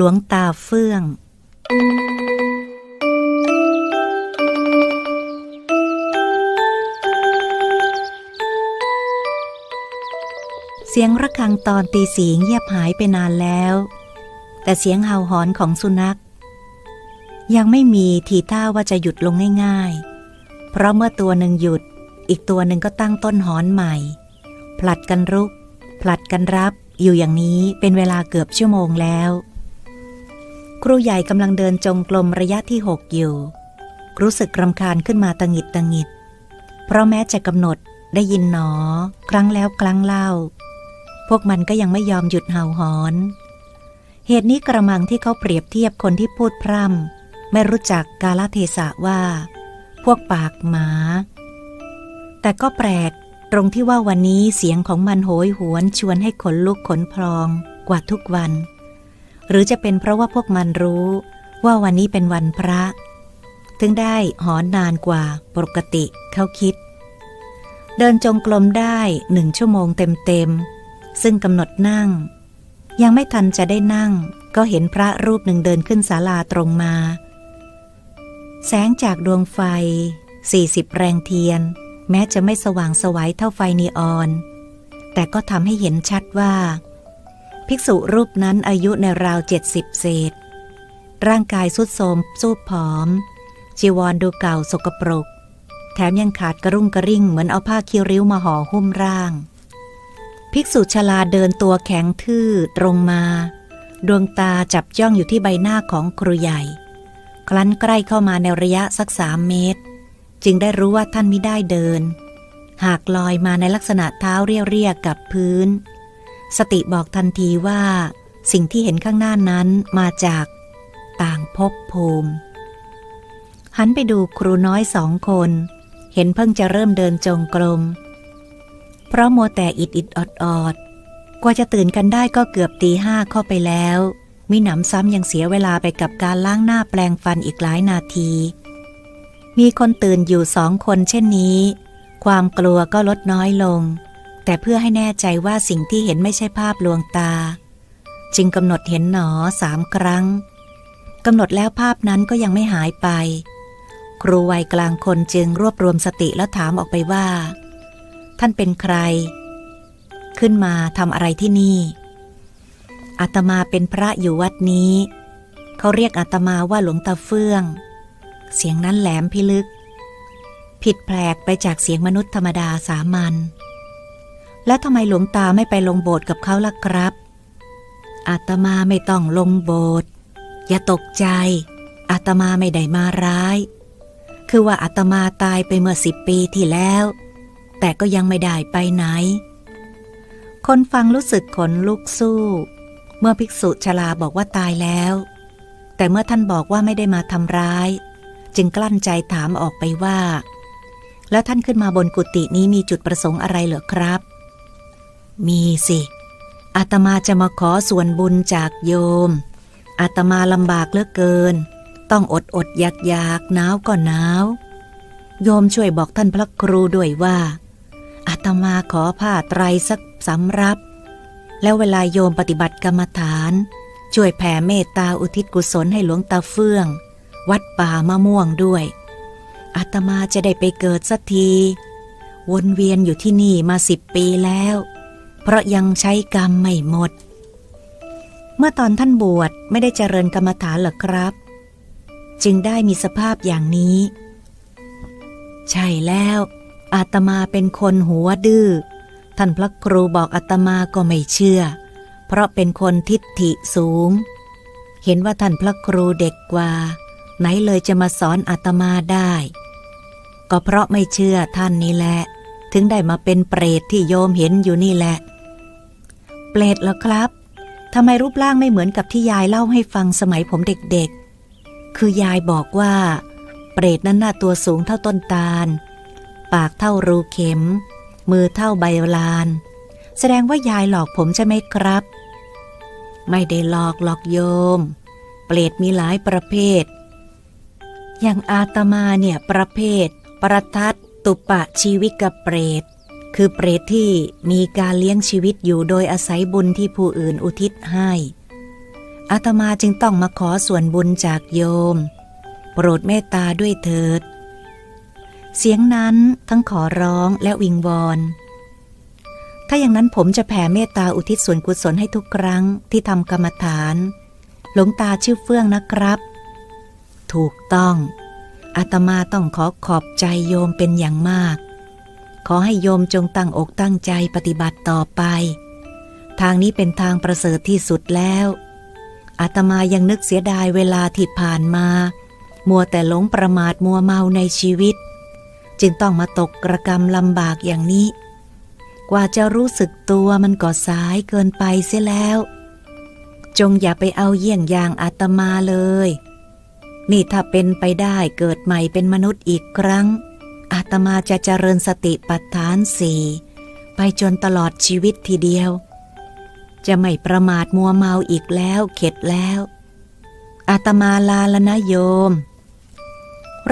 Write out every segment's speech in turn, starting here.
หลวงตาเฟื่อง เสียงระฆังตอนตีสีเงียบหายไปนานแล้ว แต่เสียงเห่าหอนของสุนัข ยังไม่มีทีท่าว่าจะหยุดลงง่าย ๆ เพราะเมื่อตัวหนึ่งหยุด อีกตัวหนึ่งก็ตั้งต้นหอนใหม่ ผลัดกันรุก ผลัดกันรับอยู่อย่างนี้เป็นเวลาเกือบชั่วโมงแล้ว ครูใหญ่กำลังเดินจงกรมระยะที่หกอยู่ รู้สึกรำคาญขึ้นมาตังหิดตังหิด เพราะแม้จะกำหนดได้ยินหนอ ครั้งแล้วครั้งเล่า พวกมันก็ยังไม่ยอมหยุดเห่าหอน เหตุนี้กระมังที่เขาเปรียบเทียบคนที่พูดพร่ำไม่รู้จักกาลเทศะว่า พวกปากหมา แต่ก็แปลกตรงที่ว่าวันนี้เสียงของมันโหยหวนชวนให้ขนลุกขนพลองกว่าทุกวัน หรือจะเป็นเพราะว่าพวกมันรู้ว่าวันนี้เป็นวันพระ ถึงได้หอนนานกว่าปกติเขาคิด เดินจงกรมได้หนึ่งชั่วโมงเต็มๆ ซึ่งกำหนดนั่ง ยังไม่ทันจะได้นั่ง ก็เห็นพระรูปหนึ่งเดินขึ้นศาลาตรงมา แสงจากดวงไฟ 40 แรงเทียน แม้จะไม่สว่างสวัยเท่าไฟนีออน แต่ก็ทำให้เห็นชัดว่า ภิกษุรูปนั้นอายุในราวเจ็ดสิบเศษ ร่างกายสุดโทรมสูบผอม จีวรดูเก่าสกปรก แถมยังขาดกระรุ่งกระริ่งเหมือนเอาผ้าคิริ้วมาห่อหุ้มร่าง ภิกษุชลาเดินตัวแข็งทื่อตรงมา ดวงตาจับจ้องอยู่ที่ใบหน้าของครูใหญ่ คลั้นใกล้เข้ามาในระยะสักสามเมตร จึงได้รู้ว่าท่านไม่ได้เดิน หากลอยมาในลักษณะเท้าเรียๆกับพื้น สติบอกทันทีว่า สิ่งที่เห็นข้างหน้านั้นมาจากต่างภพภูมิ หันไปดูครูน้อยสองคน เห็นเพิ่งจะเริ่มเดินจงกรม เพราะมัวแต่อิดอิดออดออดกว่าจะตื่นกันได้ก็เกือบตีห้าเข้าไปแล้วมิหนำซ้ำยังเสียเวลาไปกับการล้างหน้าแปลงฟันอีกหลายนาที มีคนตื่นอยู่สองคนเช่นนี้ ความกลัวก็ลดน้อยลง แต่เพื่อให้แน่ใจว่าสิ่งที่เห็นไม่ใช่ภาพลวงตา จึงกำหนดเห็นหนอสามครั้งกำหนดแล้วภาพนั้นก็ยังไม่หายไป ครูวัยกลางคนจึงรวบรวมสติแล้วถามออกไปว่า ท่านเป็นใคร ขึ้นมาทำอะไรที่นี่อาตมาเป็นพระอยู่วัดนี้ เขาเรียกอาตมาว่าหลวงตาเฟื่อง เสียงนั้นแหลมพิลึก ผิดแปลกไปจากเสียงมนุษย์ธรรมดาสามัญ และทำไมหลวงตาไม่ไปลงโบสถ์กับเขาล่ะครับ อาตมาไม่ต้องลงโบสถ์อย่าตกใจ อาตมาไม่ได้มาร้าย คือว่าอาตมาตายไปเมื่อสิบปีที่แล้ว แต่ก็ยังไม่ได้ไปไหน คนฟังรู้สึกขนลุกสู้ เมื่อภิกษุชลาบอกว่าตายแล้ว แต่เมื่อท่านบอกว่าไม่ได้มาทำร้าย จึงกลั้นใจถามออกไปว่า แล้วท่านขึ้นมาบนกุฏินี้มีจุดประสงค์อะไรเหรอครับ มีสิอาตมาจะมาขอส่วนบุญจากโยมอาตมาลำบากเหลือเกิน ต้องอดอดอยากอยากหนาวก็หนาว โยมช่วยบอกท่านพระครูด้วยว่าอาตมาขอผ้าไตรสักสำรับ แล้วเวลาโยมปฏิบัติกรรมฐาน ช่วยแผ่เมตตาอุทิศกุศลให้หลวงตาเฟื่อง วัดป่ามะม่วงด้วยอาตมาจะได้ไปเกิดสักที วนเวียนอยู่ที่นี่มาสิบปีแล้ว เพราะยังใช้กรรมไม่หมด เมื่อตอนท่านบวชไม่ได้เจริญกรรมฐานหรอครับ จึงได้มีสภาพอย่างนี้ ใช่แล้ว อาตมาเป็นคนหัวดื้อ ท่านพระครูบอกอาตมาก็ไม่เชื่อ เพราะเป็นคนทิฏฐิสูง เห็นว่าท่านพระครูเด็กกว่า ไหนเลยจะมาสอนอาตมาได้ ก็เพราะไม่เชื่อท่านนี่แหละถึงได้มาเป็นเปรตที่โยมเห็นอยู่นี่แหละ เปรตเหรอครับทำไมรูปร่างไม่เหมือนกับที่ยายเล่าให้ฟังสมัยผมเด็กๆ คือยายบอกว่า เปรตนั้นหน้าตัวสูงเท่าต้นตาล ปากเท่ารูเข็ม มือเท่าใบลาน แสดงว่ายายหลอกผมใช่ไหมครับ ไม่ได้หลอกหลอกโยม เปรตมีหลายประเภท อย่างอาตมาเนี่ยประเภท ประทัดตุปะชีวิกเปรต คือเปรตที่มีการเลี้ยงชีวิตอยู่โดยอาศัยบุญที่ผู้อื่นอุทิศให้อาตมาจึงต้องมาขอส่วนบุญจากโยม โปรดเมตตาด้วยเถิด เสียงนั้นทั้งขอร้องและวิงวอน ถ้าอย่างนั้นผมจะแผ่เมตตาอุทิศส่วนกุศลให้ทุกครั้งที่ทำกรรมฐาน หลวงตาชื่อเฟื่องนะครับ ถูกต้องอาตมาต้องขอขอบใจโยมเป็นอย่างมาก ขอให้โยมจงตั้งอกตั้งใจปฏิบัติต่อไป ทางนี้เป็นทางประเสริฐที่สุดแล้วอาตมายังนึกเสียดายเวลาที่ผ่านมา มัวแต่หลงประมาทมัวเมาในชีวิต จึงต้องมาตกกระกรรมลำบากอย่างนี้ กว่าจะรู้สึกตัวมันก็สายเกินไปเสียแล้ว จงอย่าไปเอาเยี่ยงอย่างอาตมาเลย นี่ถ้าเป็นไปได้เกิดใหม่เป็นมนุษย์อีกครั้ง อาตมาจะเจริญสติปัฏฐานสี่ไปจนตลอดชีวิตทีเดียว จะไม่ประมาทมัวเมาอีกแล้วเข็ดแล้ว อาตมาลาละนะโยม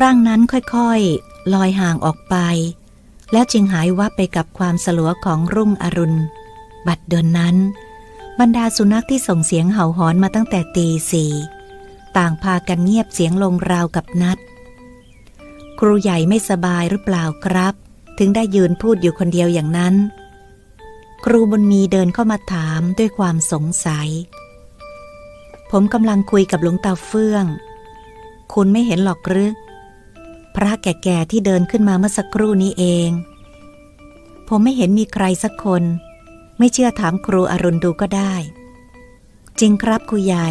ร่างนั้นค่อยๆ ลอยห่างออกไป แล้วจึงหายวับไปกับความสลัวของรุ่งอรุณ บัดเดินนั้น บรรดาสุนัขที่ส่งเสียงเห่าหอนมาตั้งแต่ตีสี่ต่างพากันเงียบเสียงลงราวกับนัด ครูใหญ่ไม่สบายหรือเปล่าครับ ถึงได้ยืนพูดอยู่คนเดียวอย่างนั้น ครูบุญมีเดินเข้ามาถามด้วยความสงสัย ผมกำลังคุยกับหลวงตาเฟื่อง คุณไม่เห็นหรอกหรือพระแก่ๆที่เดินขึ้นมาเมื่อสักครู่นี้เอง ผมไม่เห็นมีใครสักคน ไม่เชื่อถามครูอรุณดูก็ได้ จริงครับครูใหญ่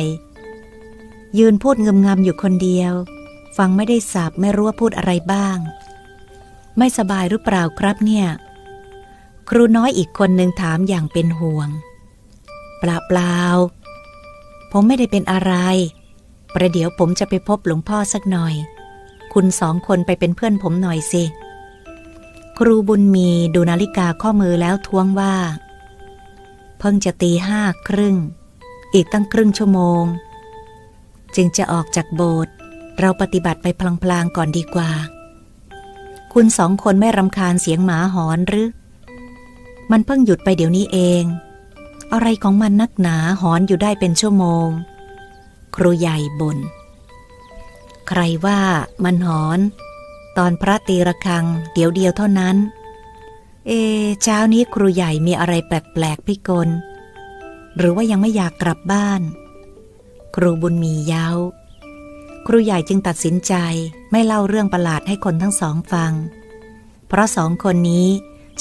ยืนพูดเงมงำอยู่คนเดียว ฟังไม่ได้สับไม่รู้ว่าพูดอะไรบ้าง ไม่สบายหรือเปล่าครับเนี่ย ครูน้อยอีกคนหนึ่งถามอย่างเป็นห่วง เปล่าเปล่าผมไม่ได้เป็นอะไร ประเดี๋ยวผมจะไปพบหลวงพ่อสักหน่อย คุณสองคนไปเป็นเพื่อนผมหน่อยสิ ครูบุญมีดูนาฬิกาข้อมือแล้วท้วงว่า เพิ่งจะตีห้าครึ่ง อีกตั้งครึ่งชั่วโมง จึงจะออกจากโบสถ์ เราปฏิบัติไปพลางๆก่อนดีกว่า คุณสองคนไม่รำคาญเสียงหมาหอนหรือ มันเพิ่งหยุดไปเดี๋ยวนี้เอง อะไรของมันนักหนาหอนอยู่ได้เป็นชั่วโมง ครูใหญ่บน่นใครว่ามันหอน ตอนพระตีระฆัง เดี๋ยวเดียวเท่านั้น เอ เช้านี้ครูใหญ่มีอะไรแปลกๆพิกล หรือว่ายังไม่อยากกลับบ้าน ครูบุญมีเย้า ครูใหญ่จึงตัดสินใจไม่เล่าเรื่องประหลาดให้คนทั้งสองฟัง เพราะสองคนนี้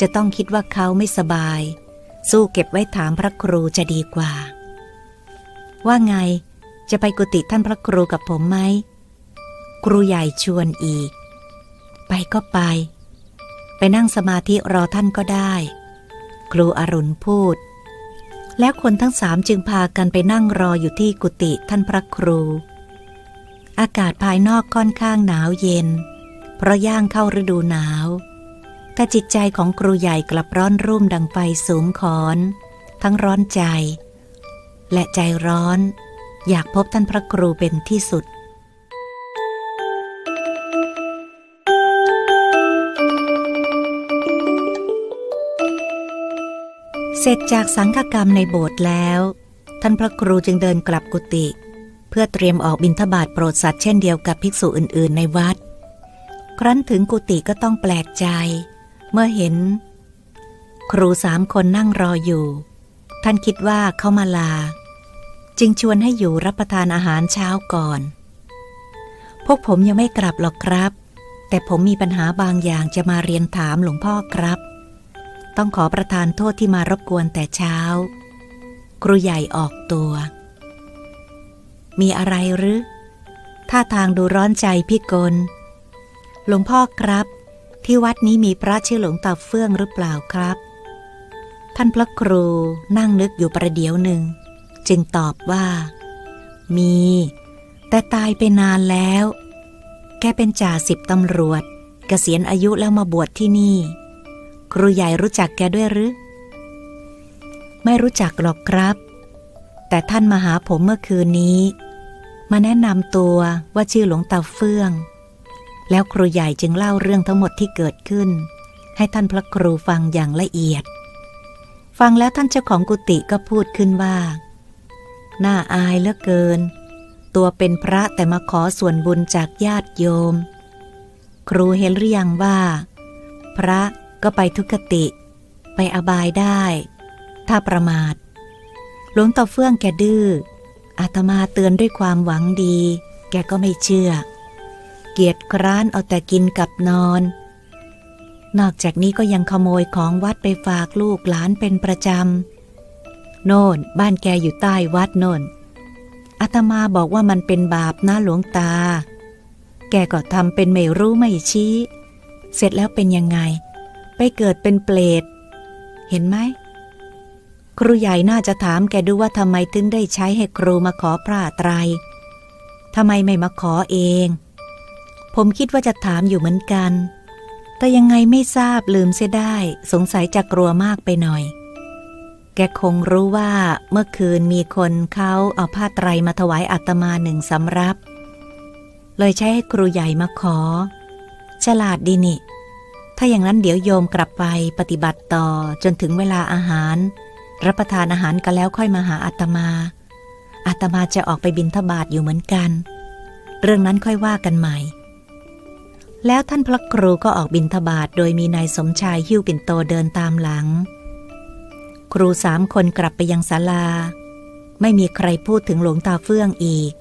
จะต้องคิดว่าเขาไม่สบาย สู้เก็บไว้ถามพระครูจะดีกว่า ว่าไงจะไปกุฏิท่านพระครูกับผมไหม ครูใหญ่ชวนอีก ไปก็ไป ไปนั่งสมาธิรอท่านก็ได้ ครูอรุณพูด แล้วคนทั้งสามจึงพากันไปนั่งรออยู่ที่กุฏิท่านพระครู อากาศภายนอกค่อนข้างหนาวเย็น เพราะย่างเข้าฤดูหนาว แต่จิตใจของครูใหญ่กลับร้อนรุ่มดังไฟสูงขอน ทั้งร้อนใจ และใจร้อน อยากพบท่านพระครูเป็นที่สุดเสร็จจากสังฆกรรมในโบสถ์แล้ว ท่านพระครูจึงเดินกลับกุฏิ พื่อเตรียมออกบิณฑบาตโปรดสัตว์เช่นเดียวกับภิกษุอื่นๆในวัด ครั้นถึงกุฏิก็ต้องแปลกใจ เมื่อเห็น ครูสามคนนั่งรออยู่ ท่านคิดว่าเขามาลา จึงชวนให้อยู่รับประทานอาหารเช้าก่อน พวกผมยังไม่กลับหรอกครับ แต่ผมมีปัญหาบางอย่างจะมาเรียนถามหลวงพ่อครับ ต้องขอประทานโทษที่มารบกวนแต่เช้า ครูใหญ่ออกตัว มีอะไรหรือท่าทางดูร้อนใจพี่กลหลวงพ่อครับ ที่วัดนี้มีพระชื่อหลวงตาเฟื่องหรือเปล่าครับ ท่านพระครูนั่งนึกอยู่ประเดี๋ยวหนึ่ง จึงตอบว่า มี แต่ตายไปนานแล้ว แกเป็นจ่าสิบตำรวจกเกษียณอายุแล้วมาบวชที่นี่ ครูใหญ่รู้จักแกด้วยหรือ ไม่รู้จักหรอกครับ แต่ท่านมาหาผมเมื่อคืนนี้ มาแนะนำตัวว่าชื่อหลวงตาเฟื่อง แล้วครูใหญ่จึงเล่าเรื่องทั้งหมดที่เกิดขึ้น ให้ท่านพระครูฟังอย่างละเอียด ฟังแล้วท่านเจ้าของกุฏิก็พูดขึ้นว่าน่าอายเหลือเกิน ตัวเป็นพระแต่มาขอส่วนบุญจากญาติโยม ครูเห็นหรือยังว่า พระก็ไปทุกขติ ไปอบายได้ ถ้าประมาทหลวงตาเฟื่องแกดื้อ อาตมาเตือนด้วยความหวังดี แกก็ไม่เชื่อ เกียรติคร้านเอาแต่กินกับนอน นอกจากนี้ก็ยังขโมยของวัดไปฝากลูกหลานเป็นประจำ โน่นบ้านแกอยู่ใต้วัดโน่นอาตมาบอกว่ามันเป็นบาปนะหลวงตา แกก็ทำเป็นไม่รู้ไม่ชี้ เสร็จแล้วเป็นยังไง ไปเกิดเป็นเปรต เห็นไหม ครูใหญ่น่าจะถามแกดูว่าทำไมถึงได้ใช้ให้ครูมาขอพระไตรทำไมไม่มาขอเอง ผมคิดว่าจะถามอยู่เหมือนกัน แต่ยังไงไม่ทราบลืมเสียได้ สงสัยจะกลัวมากไปหน่อย แกคงรู้ว่าเมื่อคืนมีคนเขาเอาผ้าไตรมาถวายอาตมาหนึ่งสำรับ เลยใช้ให้ครูใหญ่มาขอ ฉลาดดีนี่ ถ้าอย่างนั้นเดี๋ยวโยมกลับไปปฏิบัติต่อจนถึงเวลาอาหาร รับประทานอาหารกันแล้วค่อยมาหาอาตมา อาตมาจะออกไปบินทบาทอยู่เหมือนกัน เรื่องนั้นค่อยว่ากันใหม่ แล้วท่านพระครูก็ออกบินทบาทโดยมีนายสมชายหิ้วปิ่นโตเดินตามหลัง ครูสามคนกลับไปยังศาลา ไม่มีใครพูดถึงหลวงตาเฟื่องอีก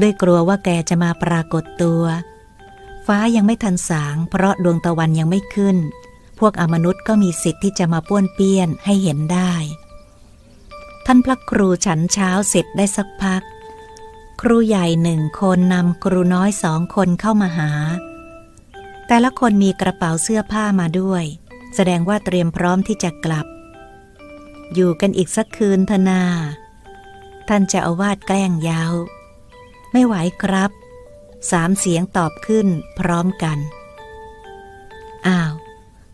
ด้วยกลัวว่าแกจะมาปรากฏตัว ฟ้ายังไม่ทันสาง เพราะดวงตะวันยังไม่ขึ้นพวกอมนุษย์ก็มีสิทธิ์ที่จะมาป้วนเปี้ยนให้เห็นได้ ท่านพระครูฉันเช้าเสร็จได้สักพัก ครูใหญ่หนึ่งคนนำครูน้อยสองคนเข้ามาหา แต่ละคนมีกระเป๋าเสื้อผ้ามาด้วย แสดงว่าเตรียมพร้อมที่จะกลับ อยู่กันอีกสักคืนเถอะนา ท่านจะอาวาดแกล้งยาว ไม่ไหวครับ สามเสียงตอบขึ้นพร้อมกัน อ้าว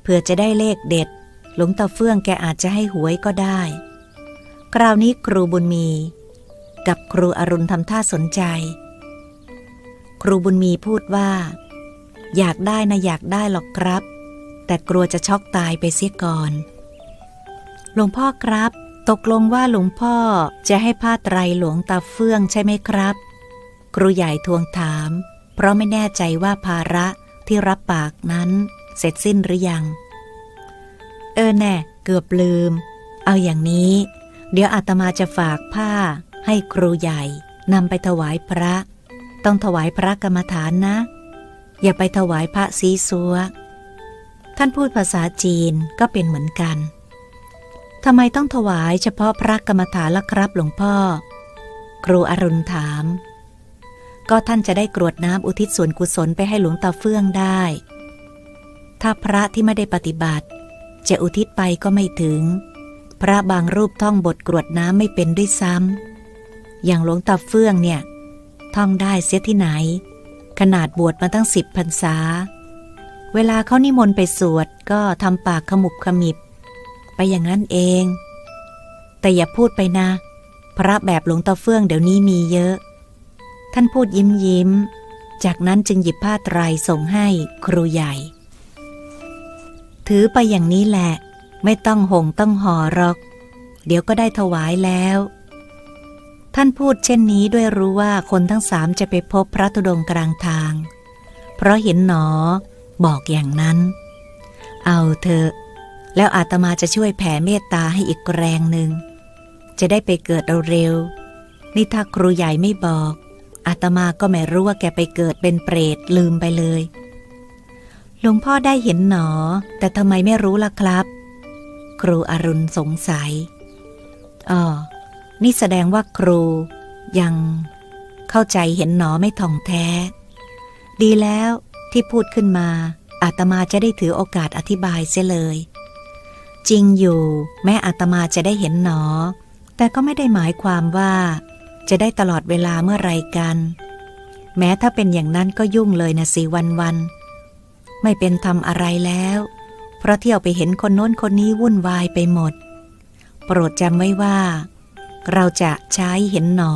เผื่อจะได้เลขเด็ด หลวงตาเฟื่องแกอาจจะให้หวยก็ได้ คราวนี้ครูบุญมี กับครูอรุณทำท่าสนใจ ครูบุญมีพูดว่า อยากได้นะอยากได้หรอกครับ แต่กลัวจะช็อกตายไปเสียก่อน หลวงพ่อครับ ตกลงว่าหลวงพ่อจะให้ผ้าไตรหลวงตาเฟื่องใช่ไหมครับ ครูใหญ่ทวงถาม เพราะไม่แน่ใจว่าภาระที่รับปากนั้นเสร็จสิ้นหรือยัง เออแน่ เกือบลืม เอาอย่างนี้ เดี๋ยวอาตมาจะฝากผ้า ให้ครูใหญ่นำไปถวายพระ ต้องถวายพระกรรมฐานนะ อย่าไปถวายพระซีซัว ท่านพูดภาษาจีนก็เป็นเหมือนกันทำไมต้องถวายเฉพาะพระกรรมฐานล่ะครับหลวงพ่อ ครูอรุณถาม ก็ท่านจะได้กรวดน้ำอุทิศส่วนกุศลไปให้หลวงตาเฟื่องได้ ถ้าพระที่ไม่ได้ปฏิบัติ จะอุทิศไปก็ไม่ถึง พระบางรูปท่องบทกรวดน้ำไม่เป็นด้วยซ้ำ อย่างหลวงตาเฟื่องเนี่ย ท่องได้เสียที่ไหน ขนาดบวชมาตั้งสิบพรรษา เวลาเขานิมนต์ไปสวดก็ทำปากขมุบขมิบ ไปอย่างนั้นเอง แต่อย่าพูดไปนะ พระแบบหลวงตาเฟื่องเดี๋ยวนี้มีเยอะ ท่านพูดยิ้มยิ้ม จากนั้นจึงหยิบผ้าไตรส่งให้ครูใหญ่ ถือไปอย่างนี้แหละ ไม่ต้องหงต้องห่อหรอก เดี๋ยวก็ได้ถวายแล้ว ท่านพูดเช่นนี้ด้วยรู้ว่าคนทั้งสามจะไปพบพระธุดงกลางทาง เพราะเห็นหนอบอกอย่างนั้น เอาเถอะ แล้วอาตมาจะช่วยแผ่เมตตาให้อีกแรงหนึ่ง จะได้ไปเกิดเร็วๆนี่ถ้าครูใหญ่ไม่บอกอาตมาก็ไม่รู้ว่าแกไปเกิดเป็นเปรตลืมไปเลย หลวงพ่อได้เห็นหนอ แต่ทำไมไม่รู้ล่ะครับ ครูอรุณสงสัยอ๋อนี่แสดงว่าครูยังเข้าใจเห็นหนอไม่ท่องแท้ ดีแล้วที่พูดขึ้นมา อาตมาจะได้ถือโอกาสอธิบายเสียเลย จริงอยู่ แม้อาตมาจะได้เห็นหนอ แต่ก็ไม่ได้หมายความว่า จะได้ตลอดเวลาเมื่อไรกัน แม้ถ้าเป็นอย่างนั้นก็ยุ่งเลยนะสิวันวันไม่เป็นทำอะไรแล้ว เพราะเที่ยวไปเห็นคนโน้นคนนี้วุ่นวายไปหมด โปรดจำไว้ว่า เราจะใช้เห็นหนอ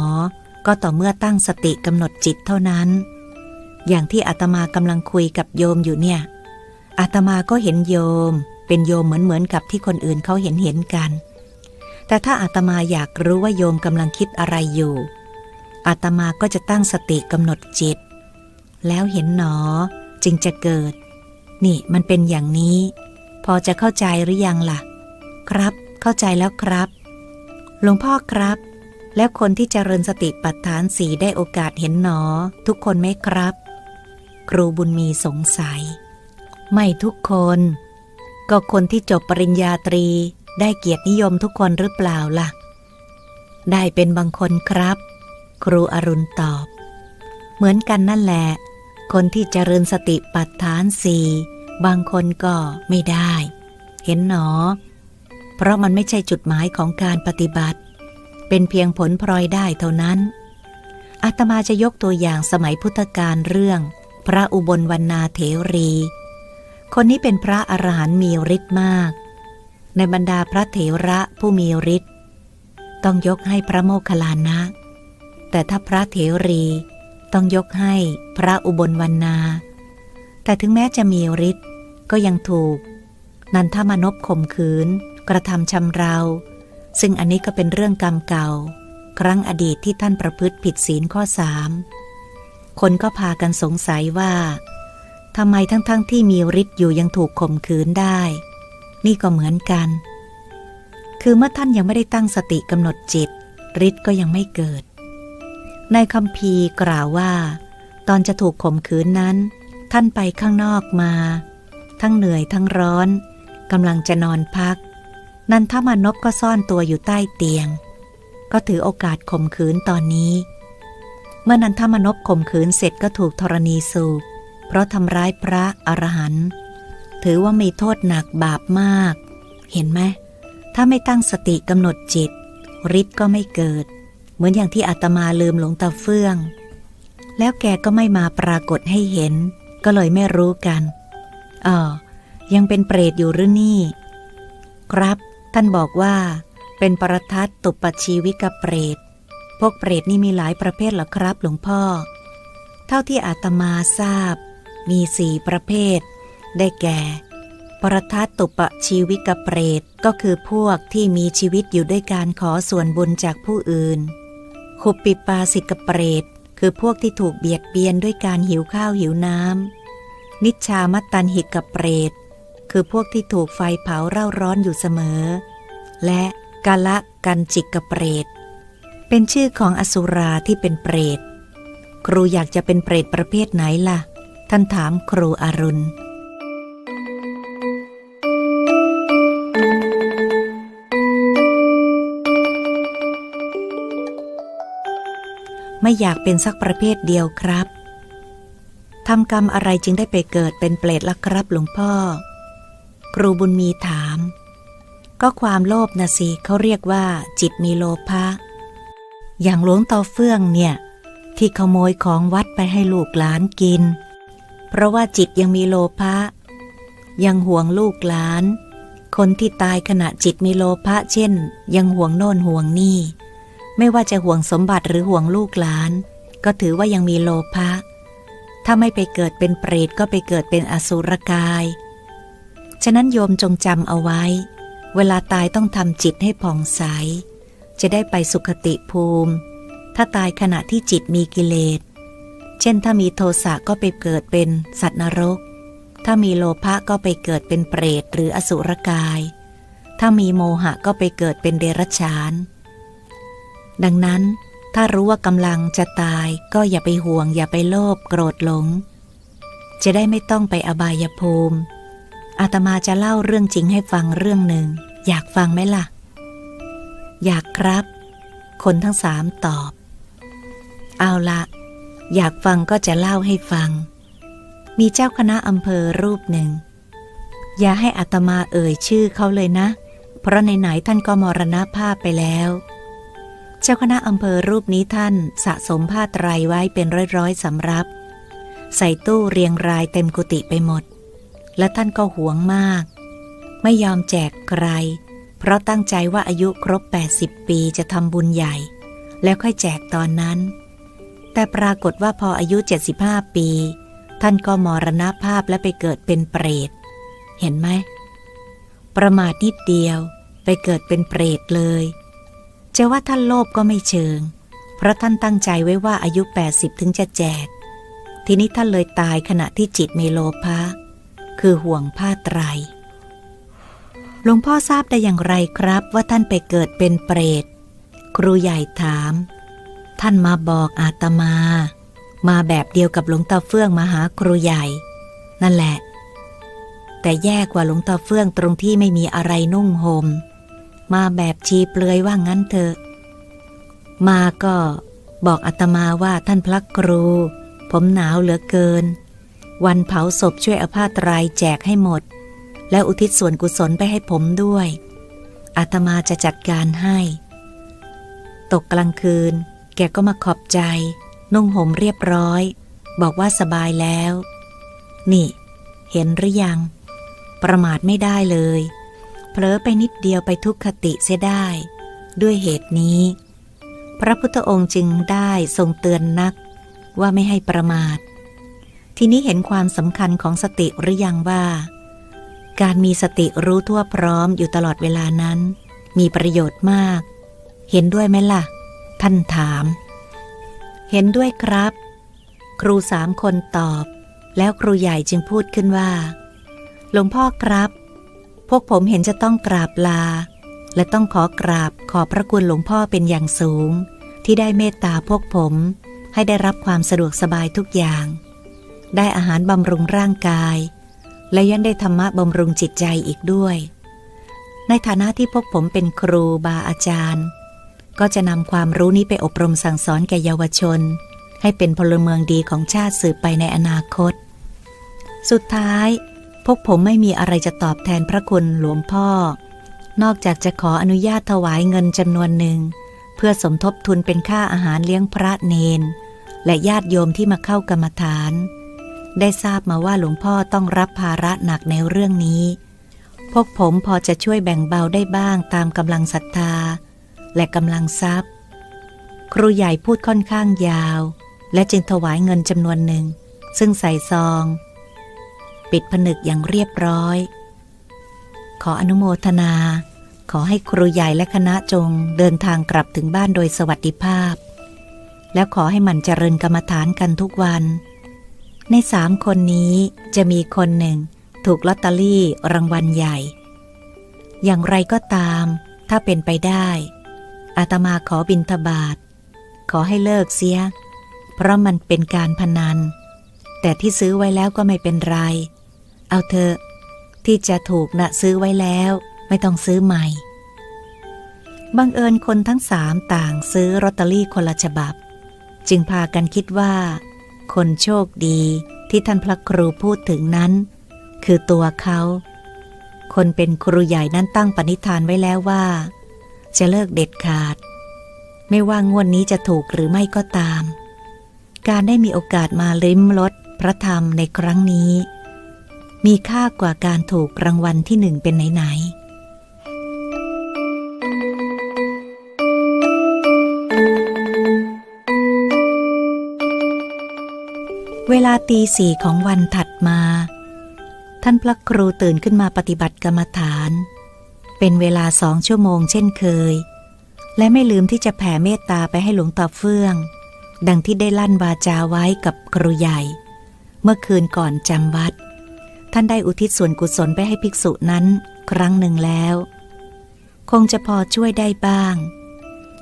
ก็ต่อเมื่อตั้งสติกำหนดจิตเท่านั้น อย่างที่อาตมากำลังคุยกับโยมอยู่เนี่ย อาตมาก็เห็นโยม เป็นโยมเหมือนเหมือนกับที่คนอื่นเขาเห็นเห็นกัน แต่ถ้าอาตมาอยากรู้ว่าโยมกำลังคิดอะไรอยู่ อาตมาก็จะตั้งสติกำหนดจิต แล้วเห็นหนอจึงจะเกิด นี่มันเป็นอย่างนี้ พอจะเข้าใจหรือยังล่ะ ครับ เข้าใจแล้วครับ หลวงพ่อครับ แล้วคนที่เจริญสติปัฏฐานสีได้โอกาสเห็นหนอ ทุกคนไหมครับ ครูบุญมีสงสัย ไม่ทุกคน ก็คนที่จบปริญญาตรีได้เกียรตินิยมทุกคนหรือเปล่าล่ะ ได้เป็นบางคนครับ ครูอรุณตอบ เหมือนกันนั่นแหละ คนที่เจริญสติปัฏฐานสี่ บางคนก็ไม่ได้ เห็นหนอ เพราะมันไม่ใช่จุดหมายของการปฏิบัติ เป็นเพียงผลพลอยได้เท่านั้น อาตมาจะยกตัวอย่างสมัยพุทธกาลเรื่อง พระอุบลวรรณาเถรี คนนี้เป็นพระอรหันต์มีฤทธิ์มาก ในบรรดาพระเถระผู้มีฤทธิ์ต้องยกให้พระโมคคัลลานะ แต่ถ้าพระเถรีต้องยกให้พระอุบลวรรณา แต่ถึงแม้จะมีฤทธิ์ก็ยังถูก นันทมนบข่มขืน กระทำชำเรา ซึ่งอันนี้ก็เป็นเรื่องกรรมเก่า ครั้งอดีตที่ท่านประพฤติผิดศีลข้อสามคนก็พากันสงสัยว่าทำไมทั้งๆทที่มีฤทธิ์อยู่ยังถูกข่มขืนได้ นี่ก็เหมือนกัน คือเมื่อท่านยังไม่ได้ตั้งสติกำหนดจิตฤทธิ์ก็ยังไม่เกิด ในคำพีกล่าวว่า ตอนจะถูกข่มขืนนั้น ท่านไปข้างนอกมา ทั้งเหนื่อยทั้งร้อนกำลังจะนอนพัก นันทมานพก็ซ่อนตัวอยู่ใต้เตียง ก็ถือโอกาสข่มขืนตอนนี้ เมื่อนันทมานพข่มขืนเสร็จก็ถูกธรณีสูบเพราะทำร้ายพระอรหันต์ถือว่ามีโทษหนักบาปมาก เห็นไหมถ้าไม่ตั้งสติกำหนดจิตฤทธิ์ก็ไม่เกิด เหมือนอย่างที่อาตมาลืมหลวงตาเฟื่อง แล้วแกก็ไม่มาปรากฏให้เห็น ก็เลยไม่รู้กันอ๋อยังเป็นเปรตอยู่หรือนี่ ครับ ท่านบอกว่า เป็นปรทัดตุปชีวิกเปรต พวกเปรตนี่มีหลายประเภทหรอครับหลวงพ่อ เท่าที่อาตมาทราบ มีสี่ประเภท ได้แก่ ปรทัดตุปชีวิกเปรต ก็คือพวกที่มีชีวิตอยู่ด้วยการขอส่วนบุญจากผู้อื่น ขุปปิปาสิกเปรต คือพวกที่ถูกเบียดเบียนด้วยการหิวข้าวหิวน้ำนิชามัตตันหิกเปรต คือพวกที่ถูกไฟเผาเร่าร้อนอยู่เสมอ และกาละกันจิกเปรต เป็นชื่อของอสุราที่เป็นเปรต ครูอยากจะเป็นเปรตประเภทไหนล่ะ ท่านถามครูอรุณ ไม่อยากเป็นสักประเภทเดียวครับทำกรรมอะไรจึงได้ไปเกิดเป็นเปรตล่ะครับหลวงพ่อ ครูบุญมีถาม ก็ความโลภนะสิเขาเรียกว่าจิตมีโลภะอย่างหลวงตาเฟื่องเนี่ย ที่ขโมยของวัดไปให้ลูกหลานกิน เพราะว่าจิตยังมีโลภะยังห่วงลูกหลาน คนที่ตายขณะจิตมีโลภะเช่น ยังห่วงโน่นห่วงนี่ ไม่ว่าจะห่วงสมบัติหรือห่วงลูกหลาน ก็ถือว่ายังมีโลภะ ถ้าไม่ไปเกิดเป็นเปรตก็ไปเกิดเป็นอสุรกาย ฉะนั้นโยมจงจำเอาไว้ เวลาตายต้องทำจิตให้ผ่องใส จะได้ไปสุขติภูมิ ถ้าตายขณะที่จิตมีกิเลส เช่นถ้ามีโทสะก็ไปเกิดเป็นสัตว์นรก ถ้ามีโลภะก็ไปเกิดเป็นเปรตหรืออสุรกาย ถ้ามีโมหะก็ไปเกิดเป็นเดรัจฉาน ดังนั้นถ้ารู้ว่ากำลังจะตายก็อย่าไปห่วง อย่าไปโลภโกรธหลง จะได้ไม่ต้องไปอบายภูมิ อาตมาจะเล่าเรื่องจริงให้ฟังเรื่องหนึ่ง อยากฟังไหมล่ะ อยากครับ คนทั้งสามตอบ เอาละอยากฟังก็จะเล่าให้ฟัง มีเจ้าคณะอำเภอรูปหนึ่ง อย่าให้อาตมาเอ่ยชื่อเขาเลยนะ เพราะไหนๆท่านก็มรณภาพไปแล้ว เจ้าคณะอำเภอรูปนี้ท่านสะสมผ้าไตรไว้เป็นร้อยๆสำรับ ใส่ตู้เรียงรายเต็มกุฏิไปหมด และท่านก็หวงมาก ไม่ยอมแจกใคร เพราะตั้งใจว่าอายุครบ 80 ปีจะทำบุญใหญ่ แล้วค่อยแจกตอนนั้น แต่ปรากฏว่าพออายุ 75 ปี ท่านก็มรณภาพและไปเกิดเป็นเปรต เห็นไหม ประมาทนิดเดียวไปเกิดเป็นเปรตเลย จะว่าท่านโลภก็ไม่เชิง เพราะท่านตั้งใจไว้ว่าอายุ 80 ถึงจะแจก ทีนี้ท่านเลยตายขณะที่จิตมีโลภะคือห่วงผ้าไตรหลวงพ่อทราบได้อย่างไรครับว่าท่านไปเกิดเป็นเปรต ครูใหญ่ถาม ท่านมาบอกอาตมา มาแบบเดียวกับหลวงตาเฟื่องมาหาครูใหญ่ นั่นแหละ แต่แย่กว่าหลวงตาเฟื่องตรงที่ไม่มีอะไรนุ่งหม่ม มาแบบชีเปลือยว่างั้นเถอะ มาก็บอกอาตมาว่าท่านพระครู ผมหนาวเหลือเกิน วันเผาศพช่วยเอาผ้าไตรายแจกให้หมด แล้วอุทิศส่วนกุศลไปให้ผมด้วยอาตมาจะจัดการให้ ตกกลางคืน แกก็มาขอบใจ นุ่งห่มเรียบร้อย บอกว่าสบายแล้ว นี่ เห็นหรือยัง ประมาทไม่ได้เลย เผลอไปนิดเดียวไปทุกขติเสียได้ ด้วยเหตุนี้ พระพุทธองค์จึงได้ทรงเตือนนักว่าไม่ให้ประมาท ทีนี้เห็นความสำคัญของสติหรือยังว่า การมีสติรู้ทั่วพร้อมอยู่ตลอดเวลานั้น มีประโยชน์มาก เห็นด้วยไหมล่ะ ท่านถาม เห็นด้วยครับ ครูสามคนตอบ แล้วครูใหญ่จึงพูดขึ้นว่า หลวงพ่อครับ พวกผมเห็นจะต้องกราบลา และต้องขอกราบขอบพระคุณหลวงพ่อเป็นอย่างสูง ที่ได้เมตตาพวกผมให้ได้รับความสะดวกสบายทุกอย่าง ได้อาหารบำรุงร่างกาย และยังได้ธรรมะบำรุงจิตใจอีกด้วย ในฐานะที่พวกผมเป็นครูบาอาจารย์ ก็จะนำความรู้นี้ไปอบรมสั่งสอนแก่เยาวชน ให้เป็นพลเมืองดีของชาติสืบไปในอนาคต สุดท้าย พวกผมไม่มีอะไรจะตอบแทนพระคุณหลวงพ่อ นอกจากจะขออนุญาตถวายเงินจำนวนหนึ่ง เพื่อสมทบทุนเป็นค่าอาหารเลี้ยงพระเนน และญาติโยมที่มาเข้ากรรมฐาน ได้ทราบมาว่าหลวงพ่อต้องรับภาระหนักในเรื่องนี้ พวกผมพอจะช่วยแบ่งเบาได้บ้างตามกำลังศรัทธา และกำลังทรัพย์ ครูใหญ่พูดค่อนข้างยาว และจึงถวายเงินจำนวนหนึ่ง ซึ่งใส่ซอง ปิดผนึกอย่างเรียบร้อย ขออนุโมทนา ขอให้ครูใหญ่และคณะจงเดินทางกลับถึงบ้านโดยสวัสดิภาพ แล้วขอให้มันเจริญกรรมฐานกันทุกวัน ในสามคนนี้จะมีคนหนึ่ง ถูกลอตเตอรี่รางวัลใหญ่ อย่างไรก็ตาม ถ้าเป็นไปได้อาตมาขอบินทบาท ขอให้เลิกเสีย เพราะมันเป็นการพนัน แต่ที่ซื้อไว้แล้วก็ไม่เป็นไร เอาเถอะที่จะถูกนะซื้อไว้แล้ว ไม่ต้องซื้อใหม่ บังเอิญคนทั้งสามต่างซื้อลอตเตอรี่คนละฉบับ จึงพากันคิดว่า คนโชคดีที่ท่านพระครูพูดถึงนั้น คือตัวเขา คนเป็นครูใหญ่นั้นตั้งปณิธานไว้แล้วว่า จะเลิกเด็ดขาด ไม่ว่างวดนี้จะถูกหรือไม่ก็ตาม การได้มีโอกาสมาลิ้มรสพระธรรมในครั้งนี้ มีค่ากว่าการถูกรางวัลที่หนึ่งเป็นไหนๆเวลาตีสี่ของวันถัดมา ท่านพระครูตื่นขึ้นมาปฏิบัติกรรมฐาน เป็นเวลาสองชั่วโมงเช่นเคย และไม่ลืมที่จะแผ่เมตตาไปให้หลวงตาเฟื่อง ดังที่ได้ลั่นวาจาไว้กับครูใหญ่ เมื่อคืนก่อนจำวัด ท่านได้อุทิศส่วนกุศลไปให้ภิกษุนั้นครั้งหนึ่งแล้ว คงจะพอช่วยได้บ้าง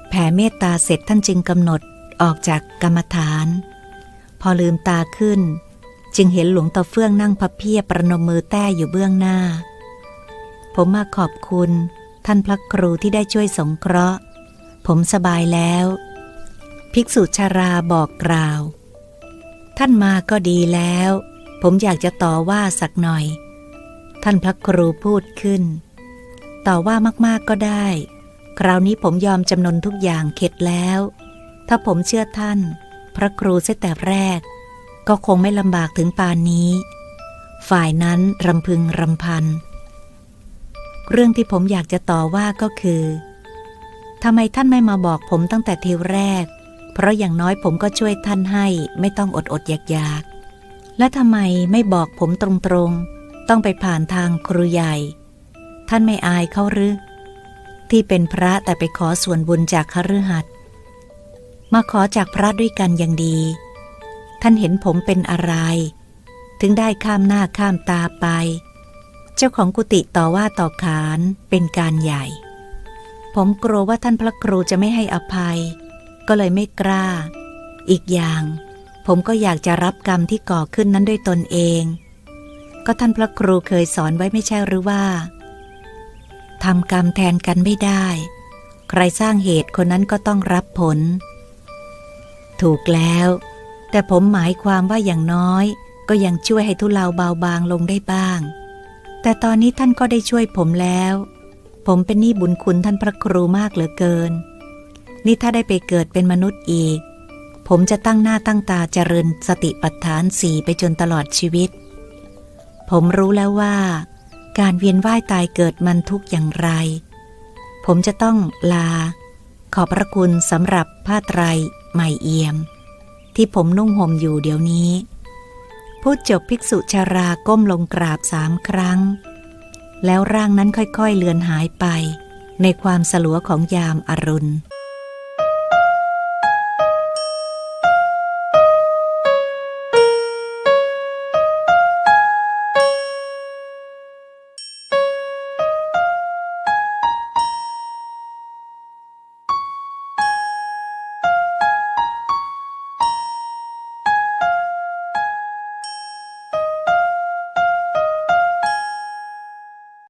แผ่เมตตาเสร็จท่านจึงกำหนดออกจากกรรมฐาน พอลืมตาขึ้น จึงเห็นหลวงตาเฟื่องนั่งพับเพียประนมมือแต้อยู่เบื้องหน้า ผมมาขอบคุณ ท่านพระครูที่ได้ช่วยสงเคราะห์ ผมสบายแล้ว ภิกษุชาราบอกกล่าว ท่านมาก็ดีแล้ว ผมอยากจะต่อว่าสักหน่อย ท่านพระครูพูดขึ้น ต่อว่ามากๆก็ได้ คราวนี้ผมยอมจำนนทุกอย่างเข็ดแล้ว ถ้าผมเชื่อท่าน พระครูเสียแต่แรก ก็คงไม่ลำบากถึงปานนี้ ฝ่ายนั้นรำพึงรำพัน เรื่องที่ผมอยากจะต่อว่าก็คือทำไมท่านไม่มาบอกผมตั้งแต่ทีแรก เพราะอย่างน้อยผมก็ช่วยท่านให้ไม่ต้องอดอดอยากอยาก และทำไมไม่บอกผมตรงๆ ต้องไปผ่านทางครูใหญ่ ท่านไม่อายเขาหรือ ที่เป็นพระแต่ไปขอส่วนบุญจากคฤหัสถ์มาขอจากพระด้วยกันอย่างดี ท่านเห็นผมเป็นอะไร ถึงได้ข้ามหน้าข้ามตาไป เจ้าของกุฏิต่อว่าต่อขานเป็นการใหญ่ ผมกลัวว่าท่านพระครูจะไม่ให้อภัย ก็เลยไม่กล้า อีกอย่าง ผมก็อยากจะรับกรรมที่ก่อขึ้นนั้นด้วยตนเอง ก็ท่านพระครูเคยสอนไว้ไม่ใช่หรือว่าทำกรรมแทนกันไม่ได้ ใครสร้างเหตุคนนั้นก็ต้องรับผล ถูกแล้ว แต่ผมหมายความว่าอย่างน้อย ก็ยังช่วยให้ทุเลาเบาบางลงได้บ้าง แต่ตอนนี้ท่านก็ได้ช่วยผมแล้ว ผมเป็นหนี้บุญคุณท่านพระครูมากเหลือเกิน นี่ถ้าได้ไปเกิดเป็นมนุษย์อีก ผมจะตั้งหน้าตั้งตาเจริญสติปัฏฐานสี่ไปจนตลอดชีวิต ผมรู้แล้วว่า การเวียนว่ายตายเกิดมันทุกอย่างไร ผมจะต้องลา ขอบพระคุณสำหรับผ้าไตรใหม่เอี่ยม ที่ผมนุ่งห่มอยู่เดี๋ยวนี้ พูดจบภิกษุชาราก้มลงกราบสามครั้ง แล้วร่างนั้นค่อยๆเลือนหายไป ในความสลัวของยามอารุณ